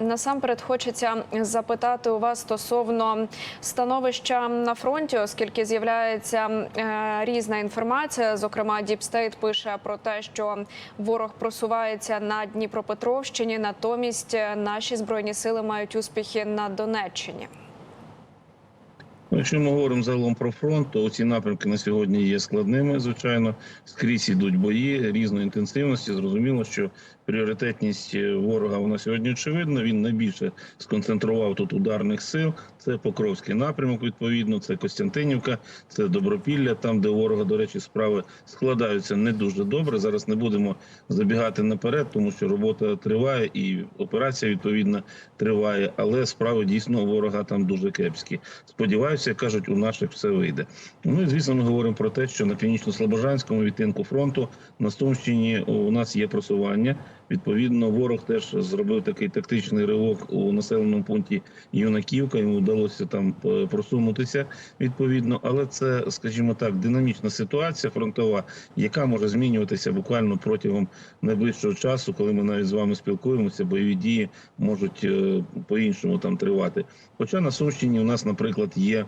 насамперед хочеться запитати у вас стосовно становища на фронті, оскільки з'являється е, різна інформація. Зокрема, Діпстейт пише про те, що ворог просувається на Дніпропетровщині, натомість е, наші збройні сили мають успіхи на Донеччині. Якщо ми говоримо загалом про фронт, то ці напрямки на сьогодні є складними. Звичайно, скрізь ідуть бої різної інтенсивності. Зрозуміло, що пріоритетність е, ворога вона сьогодні очевидна. Він найбільше сконцентрував тут ударних сил. Це Покровський напрямок. Відповідно, це Костянтинівка, це Добропілля, там, де ворога, до речі, справи складаються не дуже добре. Зараз не будемо забігати наперед, тому що робота триває і операція відповідно триває. Але справи дійсно ворога там дуже кепські. Сподіваюся, як кажуть, у наших все вийде. Ну і звісно, ми говоримо про те, що на північно-слобожанському відтинку фронту на Сумщині у нас є просування. Відповідно, ворог теж зробив такий тактичний ривок у населеному пункті Юнаківка. Йому вдалося там е, просунутися відповідно, але це, скажімо так, динамічна ситуація фронтова, яка може змінюватися буквально протягом найближчого часу, коли ми навіть з вами спілкуємося. Бойові дії можуть е, по-іншому там тривати. Хоча на Сумщині у нас, наприклад, є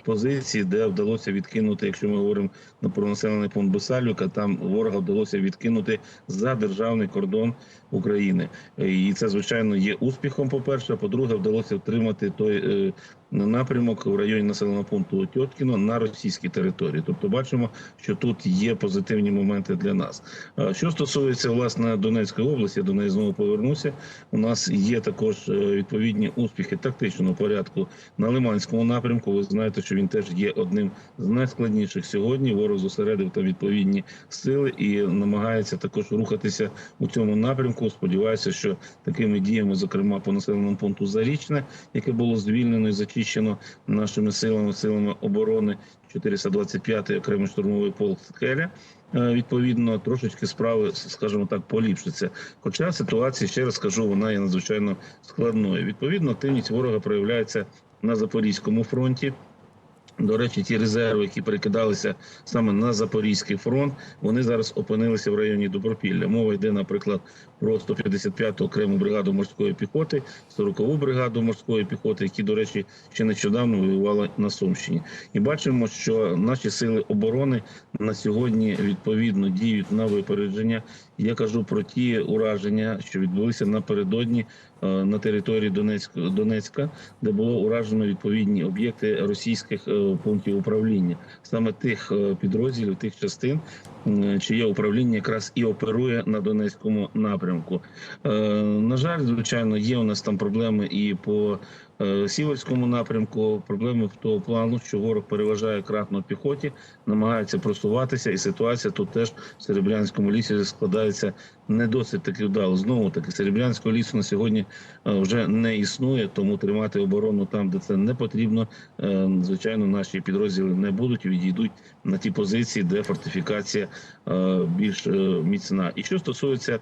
позиції, де вдалося відкинути, якщо ми говоримо про населений пункт Бесалюка, там ворога вдалося відкинути за державний кордон України, і це звичайно є успіхом. По перше, по-друге, вдалося втримати той е, напрямок в районі населеного пункту Тьоткіно на російській території. Тобто, бачимо, що тут є позитивні моменти для нас. Що стосується власне Донецької області, я до неї знову повернуся. У нас є також е, відповідні успіхи тактичного порядку на Лиманському напрямку. Ви знаєте, що він теж є одним з найскладніших сьогодні. Ворог зосередив там відповідні сили і намагається також рухатися у цьому напрямку. Сподіваюся, що такими діями, зокрема по населеному пункту Зарічне, яке було звільнено і зачищено нашими силами, силами оборони 425-й окремий штурмовий полк Скеля. е, Відповідно, трошечки справи, скажімо так, поліпшиться. Хоча ситуація, ще раз скажу, вона є надзвичайно складною. Відповідно, активність ворога проявляється на Запорізькому фронті. До речі, ті резерви, які перекидалися саме на Запорізький фронт, вони зараз опинилися в районі Добропілля. Мова йде, наприклад, про 155-ту окрему бригаду морської піхоти, 40-ту бригаду морської піхоти, які, до речі, ще нещодавно воювали на Сумщині. І бачимо, що наші сили оборони на сьогодні відповідно діють на випередження. Я кажу про ті ураження, що відбулися напередодні е, на території Донецька, Донецька, де було уражено відповідні об'єкти російських е, пунктів управління, саме тих е, підрозділів, тих частин, чиє управління якраз і оперує на Донецькому напрямку. Е, На жаль, звичайно, є у нас там проблеми і по е, Сіверському напрямку. Проблеми в того плану, що ворог переважає кратно піхоті, намагається просуватися, і ситуація тут теж в Серебрянському лісі складається не досить таки вдало. Знову таки Серебрянського лісу на сьогодні е, вже не існує, тому тримати оборону там, де це не потрібно. е, Звичайно, наші підрозділи не будуть відійдуть на ті позиції, де фортифікація е, більш е, міцна. І що стосується е,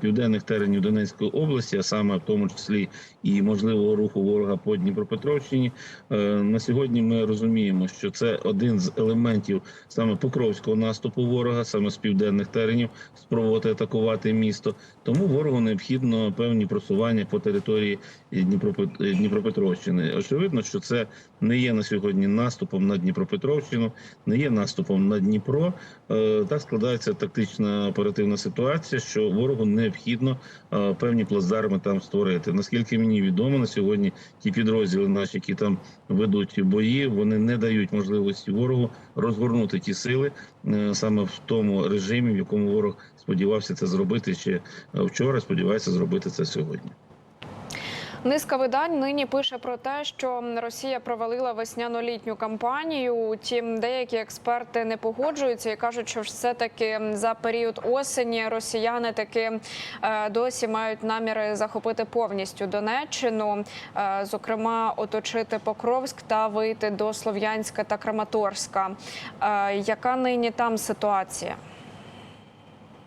південних теренів Донецької області, а саме в тому числі і можливого руху ворога по Дніпропетровщині, е, на сьогодні ми розуміємо, що це один з елементів саме покровського наступу ворога, саме з південних теренів, спробувати атакувати місто. Тому ворогу необхідно певні просування по території Дніпропет- Дніпропетровщини. Очевидно, що це не є на сьогодні наступом на Дніпропетровщину, не є наступом на Дніпро. Е, Так складається тактична оперативна ситуація, що ворогу необхідно е, певні плацдарми там створити. Наскільки мені відомо на сьогодні, ті підрозділи наші, які там ведуть бої, вони не дають можливості ворогу розгорнути ті сили е, саме в тому режимі, в якому ворог сподівався це зробити ще е, вчора. Сподівається зробити це сьогодні. Низка видань нині пише про те, що Росія провалила весняно-літню кампанію. Утім, деякі експерти не погоджуються і кажуть, що все таки за період осені росіяни таки е, досі мають наміри захопити повністю Донеччину, е, зокрема, оточити Покровськ та вийти до Слов'янська та Краматорська. Е, Яка нині там ситуація?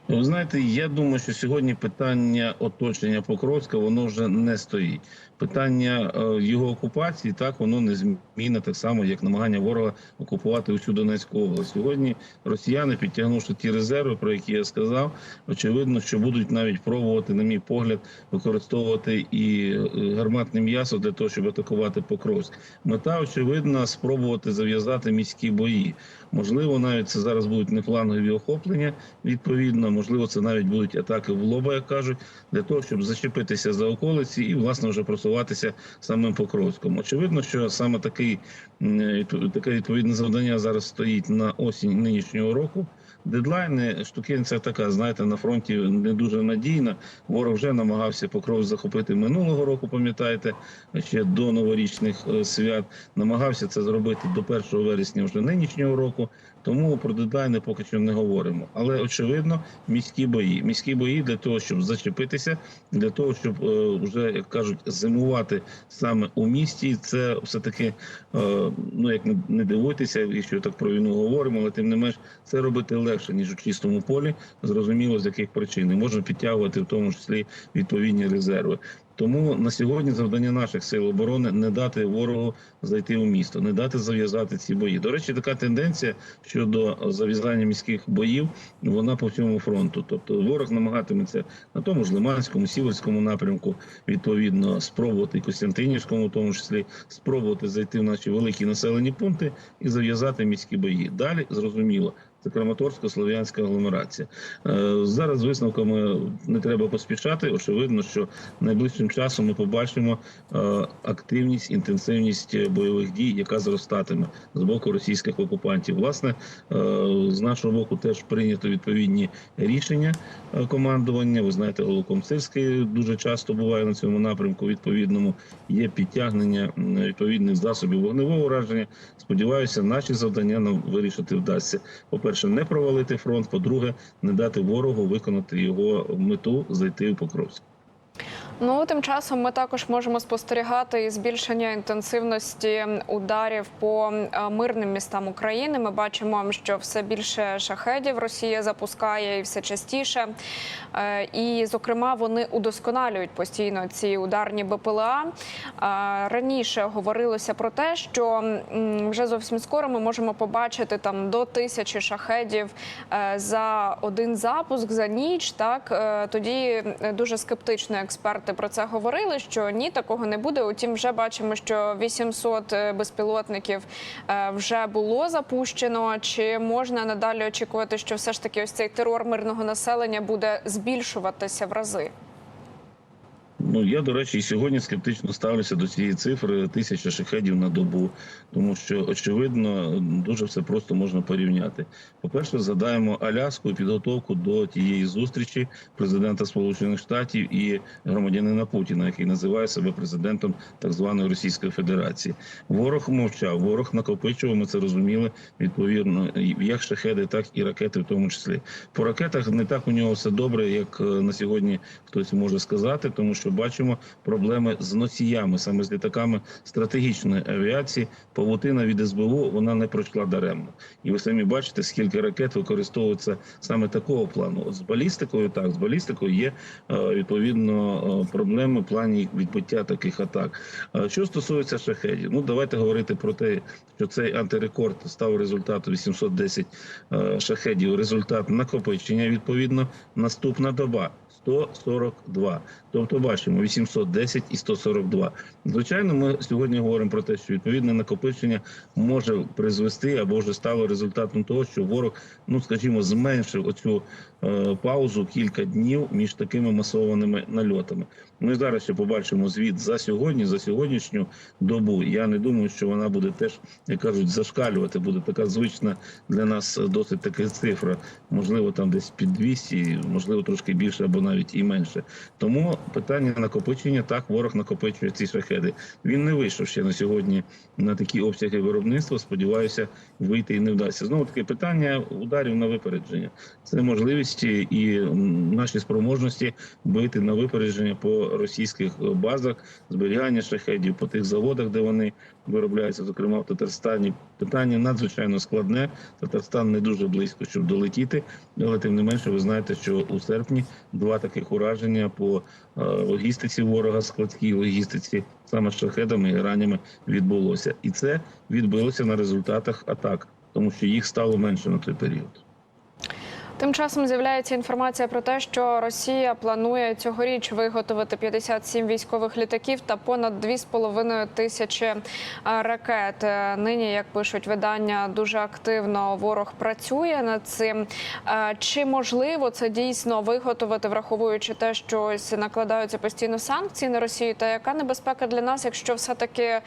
Ну, Ви знаєте, я думаю, що сьогодні питання оточення Покровська воно вже не стоїть. Питання е, його окупації так воно не змінне так само, як намагання ворога окупувати усю Донецьку область. Сьогодні росіяни, підтягнувши ті резерви, про які я сказав, очевидно, що будуть навіть пробувати, на мій погляд, використовувати і е, гарматне м'ясо для того, щоб атакувати Покровськ. Мета очевидна спробувати зав'язати міські бої. Можливо, навіть це зараз будуть не флангові охоплення. Відповідно, можливо, це навіть будуть атаки в лоба, як кажуть, для того, щоб зачепитися за околиці і власне вже просуватися самим Покровськом. Очевидно, що саме такий таке відповідне завдання зараз стоїть на осінь нинішнього року. Дедлайни штукенця така, знаєте, на фронті не дуже надійна. Ворог вже намагався покров захопити минулого року. Пам'ятаєте, ще до новорічних е, свят. Намагався це зробити до 1 вересня вже нинішнього року. Тому про дедлайни поки що не говоримо. Але очевидно, міські бої. Міські бої для того, щоб зачепитися, для того, щоб е, вже як кажуть, зимувати саме у місті. Це все таки, е, ну як не- дивуйтеся, якщо так про війну говоримо, але тим не менш це робити легше ніж у чистому полі. Зрозуміло з яких причин можна підтягувати в тому числі відповідні резерви. Тому на сьогодні завдання наших сил оборони не дати ворогу зайти у місто, не дати зав'язати ці бої. До речі, така тенденція щодо зав'язання міських боїв, вона по всьому фронту. Тобто ворог намагатиметься на тому ж Лиманському, Сіверському напрямку, відповідно, спробувати Костянтинівському, в тому числі спробувати зайти в наші великі населені пункти і зав'язати міські бої. Далі зрозуміло. Це Краматорсько-Слов'янська агломерація. Е, Зараз з висновками не треба поспішати. Очевидно, що найближчим часом ми побачимо е, активність, інтенсивність бойових дій, яка зростатиме з боку російських окупантів. Власне, е, з нашого боку теж прийнято відповідні рішення командування. Ви знаєте, Голоком Сирський дуже часто буває на цьому напрямку. Відповідному є підтягнення відповідних засобів вогневого ураження. Сподіваюся, наші завдання нам вирішити вдасться. По-перше, не провалити фронт. По-друге, не дати ворогу виконати його мету зайти в Покровськ. Ну тим часом ми також можемо спостерігати і збільшення інтенсивності ударів по е, мирним містам України. Ми бачимо, що все більше шахедів Росія запускає і все частіше. Е, І, зокрема, вони удосконалюють постійно ці ударні БПЛА. Е, Раніше говорилося про те, що вже зовсім скоро ми можемо побачити там до тисячі шахедів за один запуск за ніч. Так тоді дуже скептично експерти про це говорили. Що ні, такого не буде. Утім, вже бачимо, що 800 безпілотників е, вже було запущено. Чи можна надалі очікувати, що все ж таки ось цей терор мирного населення буде збільшуватися в рази? Ну я до речі, і сьогодні скептично ставлюся до цієї цифри тисяча шахедів на добу, тому що очевидно дуже все просто можна порівняти. По перше, згадаємо Аляску підготовку до тієї зустрічі президента Сполучених Штатів і громадянина Путіна, який називає себе президентом так званої Російської Федерації. Ворог мовчав, ворог накопичував. Ми це розуміли відповідно як шахеди, так і ракети, в тому числі по ракетах не так у нього все добре, як е, на сьогодні хтось може сказати, тому що бачимо проблеми з носіями, саме з літаками стратегічної авіації. Павутина від СБУ вона не пройшла даремно, і ви самі бачите, скільки ракет використовується саме такого плану. От з балістикою, так з балістикою є е, відповідно е, проблеми в плані відбиття таких атак. Що стосується шахедів, ну давайте говорити про те, що цей антирекорд став результатом 810 е, шахедів. Результат накопичення відповідно наступна доба. 142. Тобто бачимо 810 і 142. Звичайно, ми сьогодні говоримо про те, що відповідне накопичення може призвести або вже стало результатом того, що ворог, ну скажімо, зменшив оцю е, паузу кілька днів між такими масованими нальотами. Ми зараз ще побачимо звіт за сьогодні, за сьогоднішню добу. Я не думаю, що вона буде теж, як кажуть, зашкалювати. Буде така звична для нас досить така цифра. Можливо, там десь під 200, можливо, трошки більше або навіть і менше. Тому питання накопичення так, ворог накопичує ці шахеди. Він не вийшов ще на сьогодні на такі обсяги виробництва. Сподіваюся, вийти і не вдасться. Знову таки питання ударів на випередження. Це можливості і наші спроможності бити на випередження по російських базах, зберігання шахедів по тих заводах, де вони виробляються, зокрема в Татарстані. Питання надзвичайно складне. Татарстан не дуже близько, щоб долетіти, але тим не менше, ви знаєте, що у серпні два таких ураження по е, логістиці ворога, складській логістиці, саме шахедами і гранями відбулося, і це відбилося на результатах атак, тому що їх стало менше на той період. Тим часом з'являється інформація про те, що Росія планує цьогоріч виготовити 57 військових літаків та понад 2,5 тисячі е, ракет. Е, Нині, як пишуть видання, дуже активно ворог працює над цим. Е, Чи можливо це дійсно виготовити, враховуючи те, що ось накладаються постійно санкції на Росію? Та яка небезпека для нас, якщо все таки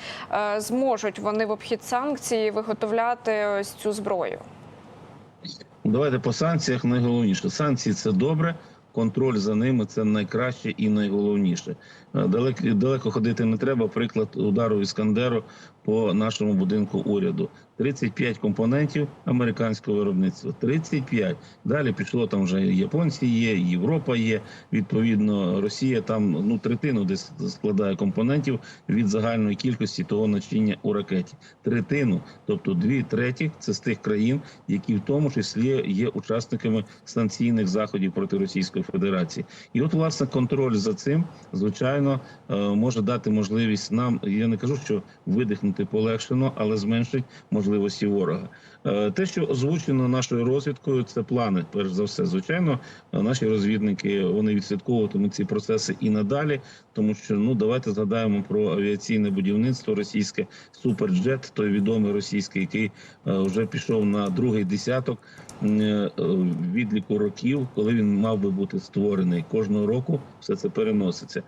зможуть вони в обхід санкцій виготовляти ось цю зброю? Давайте по санкціях найголовніше. Санкції це добре. Контроль за ними це найкраще і найголовніше. Е, Далеко, далеко ходити не треба. Приклад удару Іскандеру по нашому будинку уряду. 35 компонентів американського виробництва. 35. Далі пішло там вже японці є, Європа є. Відповідно, Росія там ну третину десь складає компонентів від загальної кількості того начиння у ракеті. Третину, тобто дві треті, це з тих країн, які в тому числі є учасниками санкційних заходів проти Російської Федерації. І от власне контроль за цим звичайно е, може дати можливість нам. Я не кажу, що видихнути полегшено, але зменшить можливості ворога. Е, Те, що озвучено нашою розвідкою, це плани. Перш за все, звичайно, е, наші розвідники вони відслідковуватимуть ці процеси і надалі, тому що ну давайте згадаємо про авіаційне будівництво російське суперджет, той відомий російський, який е, вже пішов на другий десяток відліку років, коли він мав би бути створений кожного року. Все це переноситься.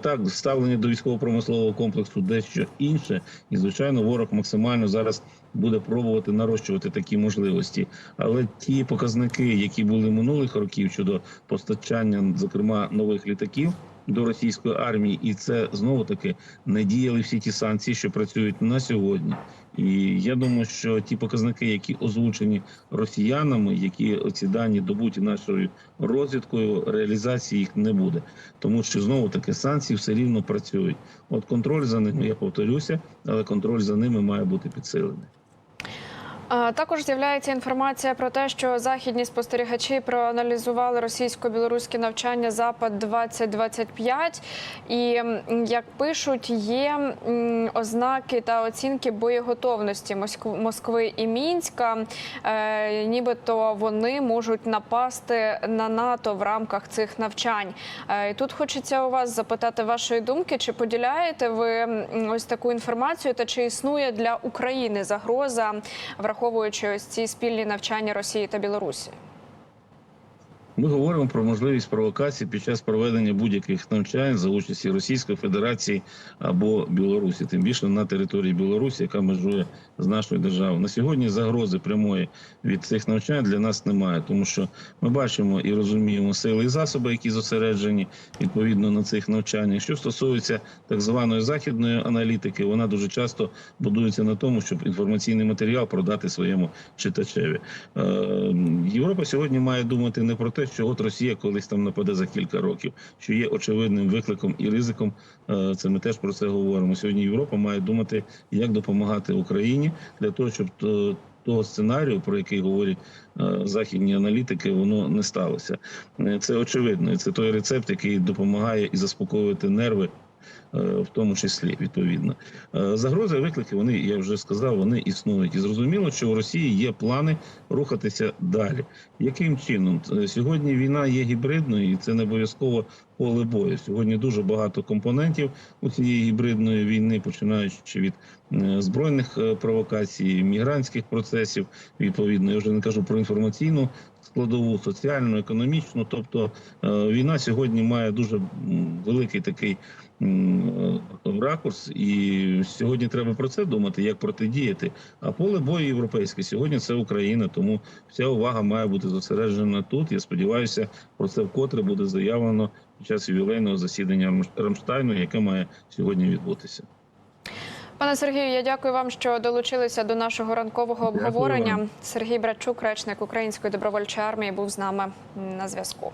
Так, ставлення до військово-промислового комплексу дещо інше, і звичайно, ворог максимально зараз буде пробувати нарощувати такі можливості. Але ті показники, які були минулих років щодо постачання, зокрема нових літаків. До російської армії, і це знову таки не діяли всі ті санкції, що працюють на сьогодні. І я думаю, що ті показники, які озвучені росіянами, які оці дані добуті нашою розвідкою, реалізації їх не буде, тому що знову таки санкції все рівно працюють. От контроль за ними, я повторюся, але контроль за ними має бути підсилений. Також з'являється інформація про те, що західні спостерігачі проаналізували російсько-білоруські навчання Запад 2025 І як пишуть, є ознаки та оцінки боєготовності Москв- Москви і Мінська. Е, Нібито вони можуть напасти на НАТО в рамках цих навчань. Е, І тут хочеться у вас запитати вашої думки, чи поділяєте ви ось таку інформацію, та чи існує для України загроза, враховуючи ось ці спільні навчання Росії та Білорусі? Ми говоримо про можливість провокації під час проведення будь-яких навчань за участі Російської Федерації або Білорусі, тим більше на території Білорусі, яка межує з нашою державою. На сьогодні загрози прямої від цих навчань для нас немає, тому що ми бачимо і розуміємо сили і засоби, які зосереджені відповідно на цих навчаннях. Що стосується так званої західної аналітики, вона дуже часто будується на тому, щоб інформаційний матеріал продати своєму читачеві. Е, Європа сьогодні має думати не про те, що от Росія колись там нападе за кілька років, що є очевидним викликом і ризиком. Е, Це ми теж про це говоримо. Сьогодні Європа має думати, як допомагати Україні для того, щоб то- того сценарію, про який говорять е, західні аналітики, воно не сталося. Е, Це очевидно. Це той рецепт, який допомагає і заспокоювати нерви. Е, В тому числі відповідно Е, загрози, виклики. Вони я вже сказав, вони існують, і зрозуміло, що у Росії є плани рухатися далі. Яким чином Е, сьогодні війна є гібридною, і це не обов'язково поле бою. Сьогодні дуже багато компонентів у цієї гібридної війни, починаючи від збройних провокацій, мігрантських процесів. Відповідно, я вже не кажу про інформаційну складову, соціальну, економічну. Тобто е, війна сьогодні має дуже великий такий е, ракурс, і сьогодні треба про це думати, як протидіяти. А поле бою європейське сьогодні це Україна, тому вся увага має бути зосереджена тут. Я сподіваюся, про це вкотре буде заявлено під час ювілейного засідання Рамш- Рамштайну, яке має сьогодні відбутися. Пане Сергію, я дякую вам, що долучилися до нашого ранкового обговорення. Сергій Братчук, речник Української добровольчої армії, був з нами на зв'язку.